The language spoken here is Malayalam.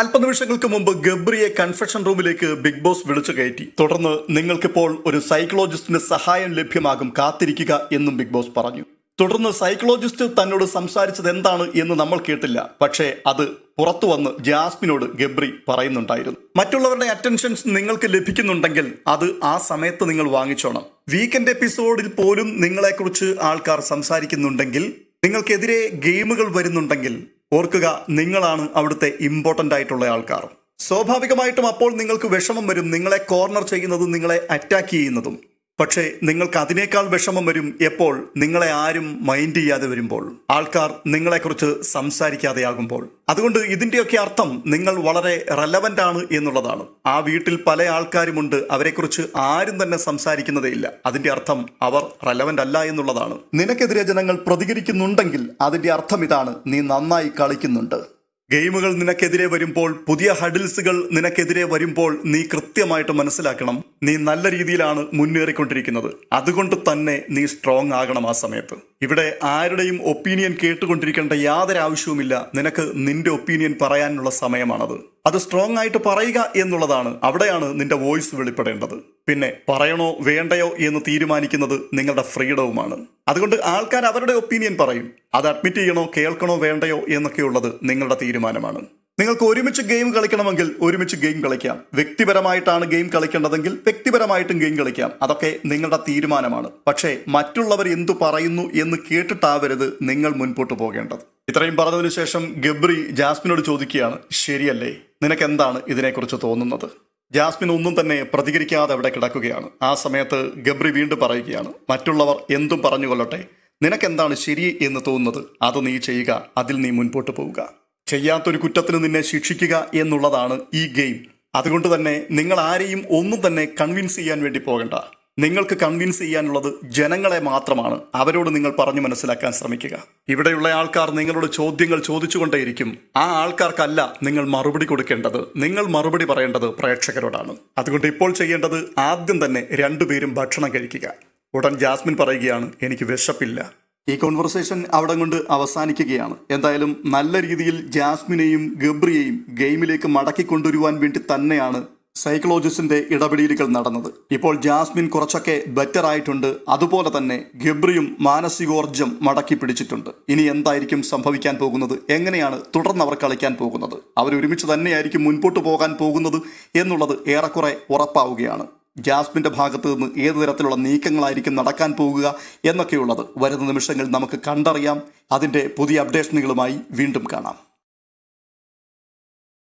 അല്പനിമിഷങ്ങൾക്ക് മുമ്പ് ഗബ്രിയെ കൺഫെഷൻ റൂമിലേക്ക് ബിഗ് ബോസ് വിളിച്ചു കയറ്റി. തുടർന്ന് നിങ്ങൾക്കിപ്പോൾ ഒരു സൈക്കോളജിസ്റ്റിന്റെ സഹായം ലഭ്യമാകും കാത്തിരിക്കുക എന്നും ബിഗ് ബോസ് പറഞ്ഞു. തുടർന്ന് സൈക്കോളജിസ്റ്റ് തന്നോട് സംസാരിച്ചത് എന്താണ് എന്ന് നമ്മൾ കേട്ടില്ല. പക്ഷേ അത് പുറത്തു വന്ന് ജാസ്മിനോട് ഗബ്രി പറയുന്നുണ്ടായിരുന്നു. മറ്റുള്ളവരുടെ അറ്റൻഷൻസ് നിങ്ങൾക്ക് ലഭിക്കുന്നുണ്ടെങ്കിൽ അത് ആ സമയത്ത് നിങ്ങൾ വാങ്ങിച്ചോണം. വീക്കെൻഡ് എപ്പിസോഡിൽ പോലും നിങ്ങളെക്കുറിച്ച് ആൾക്കാർ സംസാരിക്കുന്നുണ്ടെങ്കിൽ നിങ്ങൾക്കെതിരെ ഗെയിമുകൾ വരുന്നുണ്ടെങ്കിൽ ഓർക്കുക നിങ്ങളാണ് അവിടുത്തെ ഇമ്പോർട്ടന്റ് ആയിട്ടുള്ള ആൾക്കാർ. സ്വാഭാവികമായിട്ടും അപ്പോൾ നിങ്ങൾക്ക് വിഷമം വരും നിങ്ങളെ കോർണർ ചെയ്യുന്നതും നിങ്ങളെ അറ്റാക്ക് ചെയ്യുന്നതും. പക്ഷേ നിങ്ങൾക്ക് അതിനേക്കാൾ വിഷമം വരും എപ്പോൾ നിങ്ങളെ ആരും മൈൻഡ് ചെയ്യാതെ വരുമ്പോൾ. ആൾക്കാർ നിങ്ങളെക്കുറിച്ച് സംസാരിക്കാതെയാകുമ്പോൾ. അതുകൊണ്ട് ഇതിന്റെയൊക്കെ അർത്ഥം നിങ്ങൾ വളരെ റെലവന്റ് ആണ് എന്നുള്ളതാണ്. ആ വീട്ടിൽ പല ആൾക്കാരുമുണ്ട് അവരെക്കുറിച്ച് ആരും തന്നെ സംസാരിക്കുന്നതേ ഇല്ല. അതിന്റെ അർത്ഥം അവർ റെലവന്റ് അല്ല എന്നുള്ളതാണ്. നിനക്കെതിരെ ജനങ്ങൾ പ്രതികരിക്കുന്നുണ്ടെങ്കിൽ അതിന്റെ അർത്ഥം ഇതാണ് നീ നന്നായി കളിക്കുന്നുണ്ട്. ഗെയിമുകൾ നിനക്കെതിരെ വരുമ്പോൾ പുതിയ ഹഡിൽസുകൾ നിനക്കെതിരെ വരുമ്പോൾ നീ കൃത്യമായിട്ട് മനസ്സിലാക്കണം. നീ നല്ല രീതിയിലാണ് മുന്നേറിക്കൊണ്ടിരിക്കുന്നത്. അതുകൊണ്ട് തന്നെ നീ സ്ട്രോങ് ആകണം ആ സമയത്ത്. ഇവിടെ ആരുടെയും ഒപ്പീനിയൻ കേട്ടുകൊണ്ടിരിക്കേണ്ട യാതൊരു ആവശ്യവുമില്ല. നിനക്ക് നിന്റെ ഒപ്പീനിയൻ പറയാനുള്ള സമയമാണത്. അത് സ്ട്രോങ് ആയിട്ട് പറയുക എന്നുള്ളതാണ്. അവിടെയാണ് നിന്റെ വോയിസ് വെളിപ്പെടേണ്ടത്. പിന്നെ പറയണോ വേണ്ടയോ എന്ന് തീരുമാനിക്കുന്നത് നിങ്ങളുടെ ഫ്രീഡവുമാണ്. അതുകൊണ്ട് ആൾക്കാർ അവരുടെ ഒപ്പീനിയൻ പറയും. അത് അഡ്മിറ്റ് ചെയ്യണോ കേൾക്കണോ വേണ്ടയോ എന്നൊക്കെയുള്ളത് നിങ്ങളുടെ തീരുമാനമാണ്. നിങ്ങൾക്ക് ഒരുമിച്ച് ഗെയിം കളിക്കണമെങ്കിൽ ഒരുമിച്ച് ഗെയിം കളിക്കാം. വ്യക്തിപരമായിട്ടാണ് ഗെയിം കളിക്കേണ്ടതെങ്കിൽ വ്യക്തിപരമായിട്ടും ഗെയിം കളിക്കാം. അതൊക്കെ നിങ്ങളുടെ തീരുമാനമാണ്. പക്ഷേ മറ്റുള്ളവർ എന്തു പറയുന്നു എന്ന് കേട്ടിട്ടാവരുത് നിങ്ങൾ മുൻപോട്ട് പോകേണ്ടത്. ഇത്രയും പറഞ്ഞതിനു ശേഷം ഗബ്രി ജാസ്മിനോട് ചോദിക്കുകയാണ് ശരിയല്ലേ? നിനക്ക് എന്താണ് ഇതിനെക്കുറിച്ച് തോന്നുന്നത്? ജാസ്മിൻ ഒന്നും തന്നെ പ്രതികരിക്കാതെ അവിടെ കിടക്കുകയാണ്. ആ സമയത്ത് ഗബ്രി വീണ്ടും പറയുകയാണ് മറ്റുള്ളവർ എന്തും പറഞ്ഞു കൊള്ളട്ടെ. നിനക്കെന്താണ് ശരി എന്ന് തോന്നുന്നത്? അത് നീ ചെയ്യുക അതിൽ നീ മുൻപോട്ട് പോവുക. ചെയ്യാത്തൊരു കുറ്റത്തിന് നിന്നെ ശിക്ഷിക്കുക എന്നുള്ളതാണ് ഈ ഗെയിം. അതുകൊണ്ട് തന്നെ നിങ്ങൾ ആരെയും ഒന്നും തന്നെ കൺവിൻസ് ചെയ്യാൻ വേണ്ടി പോകണ്ട. നിങ്ങൾക്ക് കൺവിൻസ് ചെയ്യാനുള്ളത് ജനങ്ങളെ മാത്രമാണ്. അവരോട് നിങ്ങൾ പറഞ്ഞു മനസ്സിലാക്കാൻ ശ്രമിക്കുക. ഇവിടെയുള്ള ആൾക്കാർ നിങ്ങളോട് ചോദ്യങ്ങൾ ചോദിച്ചുകൊണ്ടേയിരിക്കും. ആ ആൾക്കാർക്കല്ല നിങ്ങൾ മറുപടി കൊടുക്കേണ്ടത്. നിങ്ങൾ മറുപടി പറയേണ്ടത് പ്രേക്ഷകരോടാണ്. അതുകൊണ്ട് ഇപ്പോൾ ചെയ്യേണ്ടത് ആദ്യം തന്നെ രണ്ടുപേരും ഭക്ഷണം കഴിക്കുക. ഉടൻ ജാസ്മിൻ പറയുകയാണ് എനിക്ക് വിശപ്പില്ല. ഈ കോൺവെർസേഷൻ അവിടെ കൊണ്ട് അവസാനിക്കുകയാണ്. എന്തായാലും നല്ല രീതിയിൽ ജാസ്മിനെയും ഗബ്രിയെയും ഗെയിമിലേക്ക് മടക്കി കൊണ്ടുവരുവാൻ വേണ്ടി തന്നെയാണ് സൈക്കോളജിസ്റ്റിന്റെ ഇടപെടലുകൾ നടന്നത്. ഇപ്പോൾ ജാസ്മിൻ കുറച്ചൊക്കെ ബെറ്റർ ആയിട്ടുണ്ട്. അതുപോലെ തന്നെ ഗബ്രിയും മാനസികോർജം മടക്കി പിടിച്ചിട്ടുണ്ട്. ഇനി എന്തായിരിക്കും സംഭവിക്കാൻ പോകുന്നത്? എങ്ങനെയാണ് തുടർന്ന് അവർ കളിക്കാൻ പോകുന്നത്? അവർ ഒരുമിച്ച് തന്നെയായിരിക്കും മുൻപോട്ട് പോകാൻ പോകുന്നത് എന്നുള്ളത് ഏറെക്കുറെ ഉറപ്പാവുകയാണ്. ജാസ്മിന്റെ ഭാഗത്ത് നിന്ന് ഏത് തരത്തിലുള്ള നീക്കങ്ങളായിരിക്കും നടക്കാൻ പോകുക എന്നൊക്കെയുള്ളത് വരുന്ന നിമിഷങ്ങൾ നമുക്ക് കണ്ടറിയാം. അതിന്റെ പുതിയ അപ്ഡേഷനുകളുമായി വീണ്ടും കാണാം.